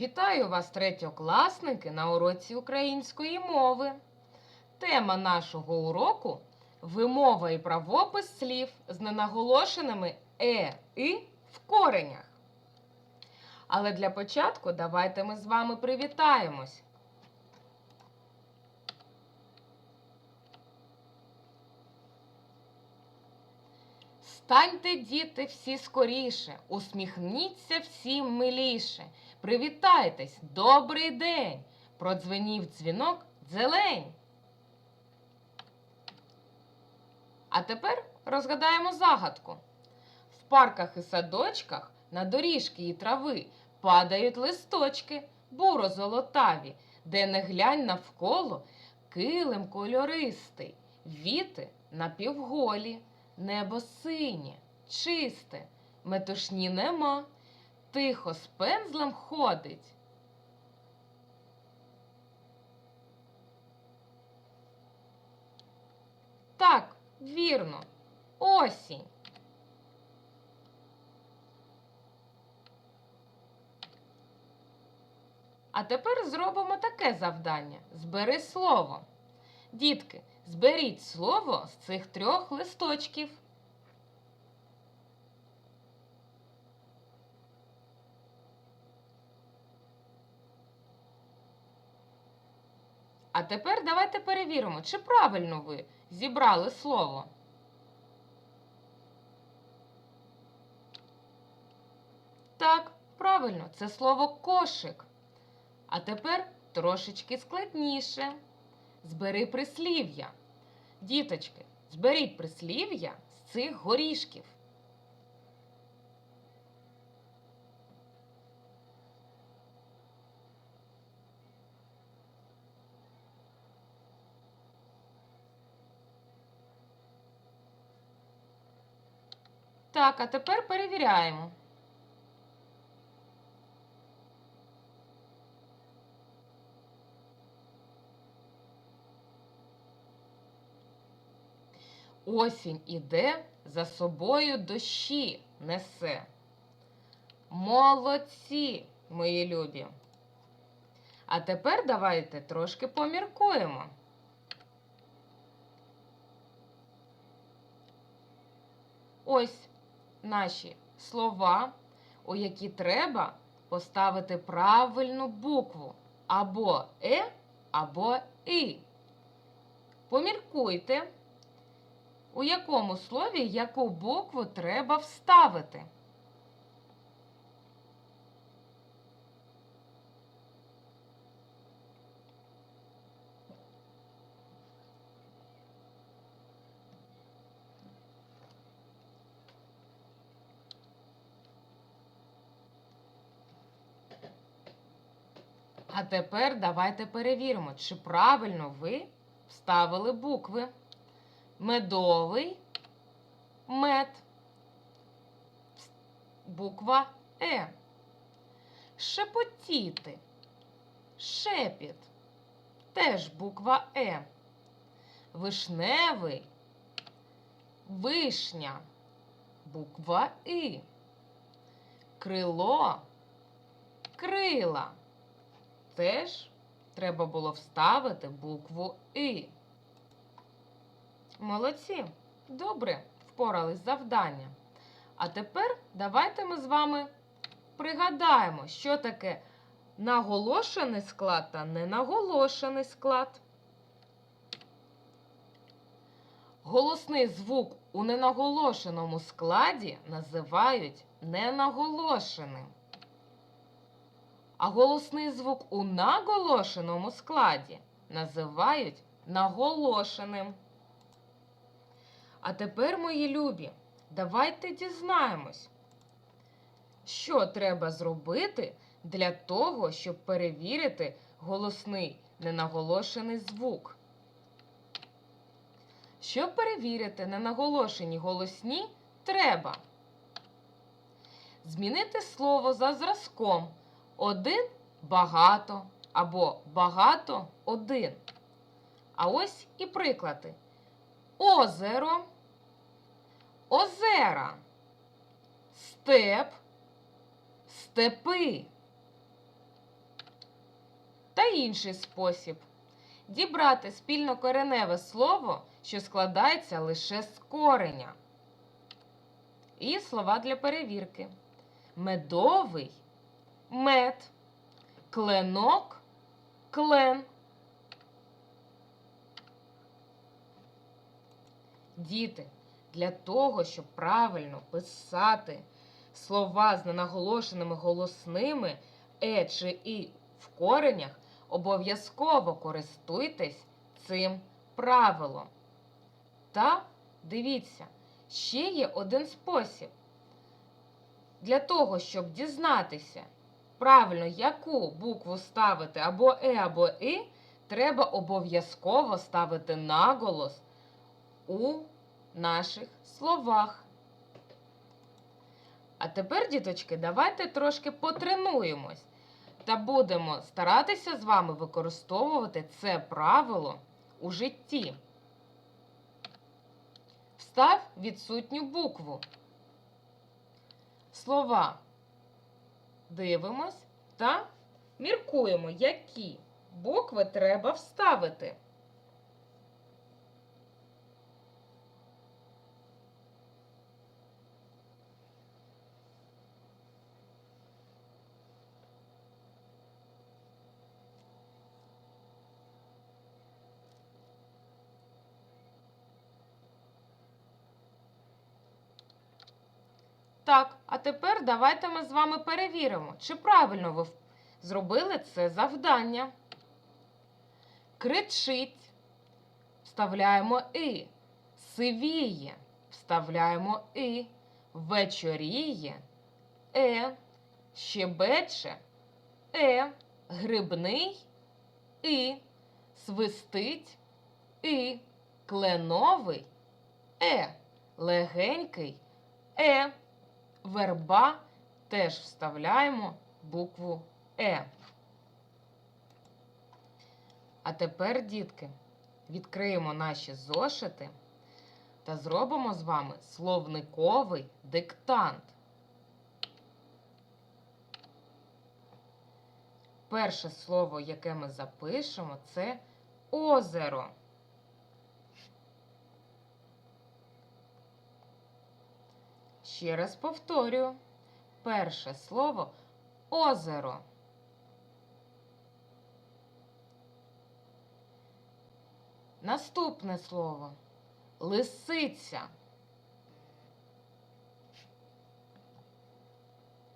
Вітаю вас, третьокласники, на уроці української мови. Тема нашого уроку вимова і правопис слів з ненаголошеними е, і в коренях. Але для початку давайте ми з вами привітаємось. Станьте, діти, всі скоріше, усміхніться всім миліше. Привітайтесь, добрий день! Продзвенів дзвінок дзелень. А тепер розгадаємо загадку. В парках і садочках на доріжки і трави падають листочки, буро золотаві, де не глянь навколо килим кольористий, віти напівголі, небо синє, чисте, метушні нема, тихо з пензлем ходить. Так, вірно, осінь. А тепер зробимо таке завдання. Збери слово. Дітки, зберіть слово з цих трьох листочків. А тепер давайте перевіримо, чи правильно ви зібрали слово. Так, правильно, це слово кошик. А тепер трошечки складніше. Збери прислів'я. Діточки, зберіть прислів'я з цих горішків. Так, а тепер перевіряємо. Осінь іде, за собою дощі несе. Молодці, мої любі. А тепер давайте трошки поміркуємо. Ось наші слова, у які треба поставити правильну букву або Е, або І. Поміркуйте, у якому слові яку букву треба вставити. А тепер давайте перевіримо, чи правильно ви вставили букви. Медовий, мед, буква Е. Шепотіти, шепіт, теж буква Е. Вишневий, вишня, буква І. Крило, крила. Теж треба було вставити букву І. Молодці! Добре впорались з завданням. А тепер давайте ми з вами пригадаємо, що таке наголошений склад та ненаголошений склад. Голосний звук у ненаголошеному складі називають ненаголошеним. А голосний звук у наголошеному складі називають наголошеним. А тепер, мої любі, давайте дізнаємось, що треба зробити для того, щоб перевірити голосний ненаголошений звук. Щоб перевірити ненаголошені голосні, треба змінити слово за зразком один багато або багато один. А ось і приклади. Озеро, озера, степ, степи, Та інший спосіб дібрати спільнокореневе слово, що складається лише з кореня. І слова для перевірки. Медовий мед, кленок клен. Діти, для того, щоб правильно писати слова з ненаголошеними голосними е чи і в коренях, обов'язково користуйтесь цим правилом. Та дивіться, ще є один спосіб. Для того, щоб дізнатися правильно, яку букву ставити або е, або і, треба обов'язково ставити наголос у наших словах. А тепер, діточки, давайте трошки потренуємось та будемо старатися з вами використовувати це правило у житті. Встав відсутню букву. Слова дивимось та міркуємо, які букви треба вставити. Так, а тепер давайте ми з вами перевіримо, чи правильно ви зробили це завдання. Кричить, вставляємо і. Сивіє, вставляємо і. Вечоріє, е. Щебече, е. Грибний, і. Свистить, і. Кленовий, е. Легенький, е верба теж вставляємо букву Е. А тепер, дітки, відкриємо наші зошити та зробимо з вами словниковий диктант. Перше слово, яке ми запишемо, це озеро. Ще раз повторюю. Перше слово озеро. Наступне слово лисиця.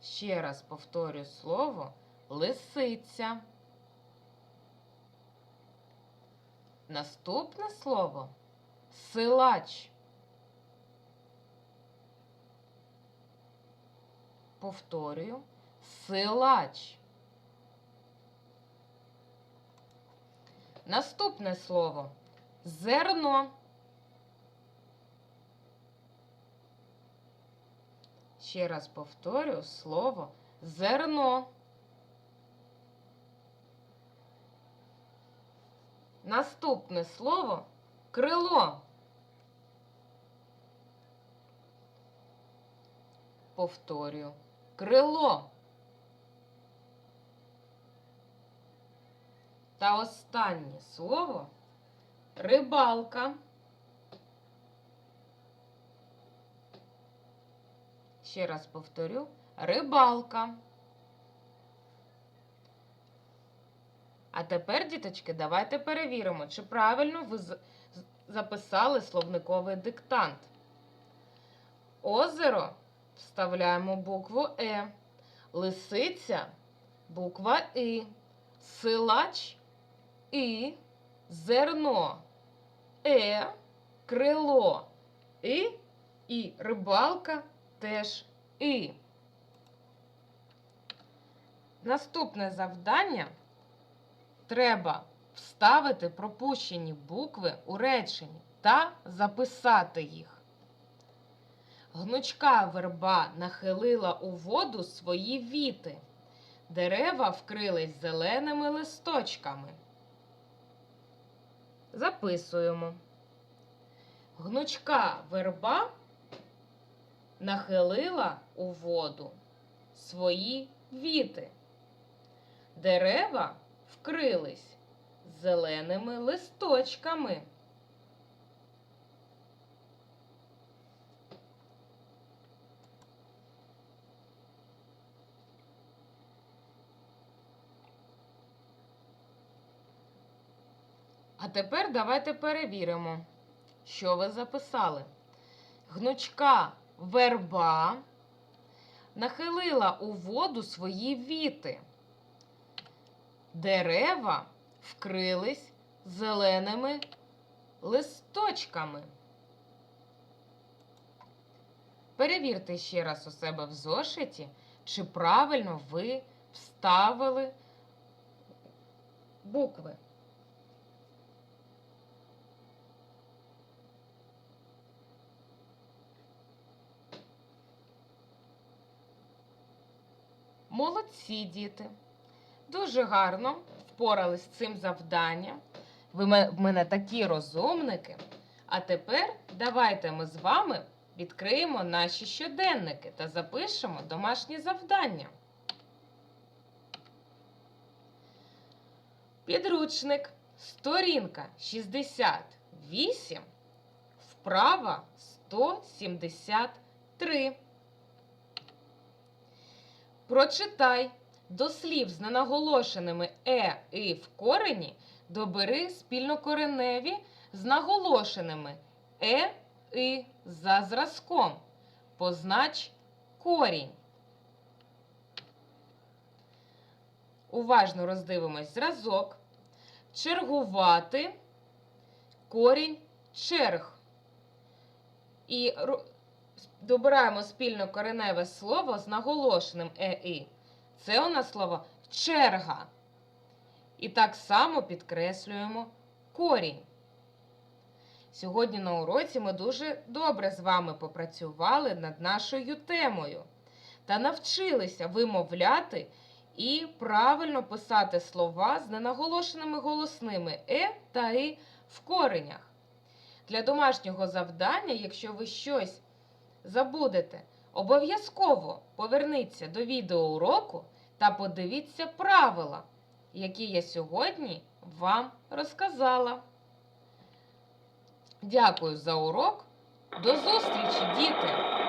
Ще раз повторюю слово лисиця. Наступне слово силач. Повторюю, силач. Наступне слово зерно. Ще раз повторюю слово зерно. Наступне слово крило. Повторюю. Крило. Та останнє слово рибалка. Ще раз повторю. Рибалка. А тепер, діточки, давайте перевіримо, чи правильно ви записали словниковий диктант. Озеро вставляємо букву Е. Лисиця буква І. Силач І. Зерно Е. Крило І. І рибалка теж І. Наступне завдання треба вставити пропущені букви у реченні та записати їх. Гнучка верба нахилила у воду свої віти. Дерева вкрились зеленими листочками. Записуємо. Гнучка верба нахилила у воду свої віти. Дерева вкрились зеленими листочками. А тепер давайте перевіримо, що ви записали. Гнучка верба нахилила у воду свої віти. Дерева вкрились зеленими листочками. Перевірте ще раз у себе в зошиті, чи правильно ви вставили букви. Молодці, діти. Дуже гарно впорались з цим завданням. Ви в мене такі розумники. А тепер давайте ми з вами відкриємо наші щоденники та запишемо домашні завдання. Підручник, сторінка 68, вправа 173. Прочитай до слів з ненаголошеними е і в корені добери спільнокореневі з наголошеними е і за зразком. Познач корінь. Уважно роздивимось зразок. Чергувати корінь черг. І добираємо спільно кореневе слово з наголошеним е і. Це у нас слово черга. І так само підкреслюємо корінь. Сьогодні на уроці ми дуже добре з вами попрацювали над нашою темою та навчилися вимовляти і правильно писати слова з ненаголошеними голосними е та і в коренях. Для домашнього завдання, якщо ви щось забудете, обов'язково поверніться до відеоуроку та подивіться правила, які я сьогодні вам розказала. Дякую за урок. До зустрічі, діти!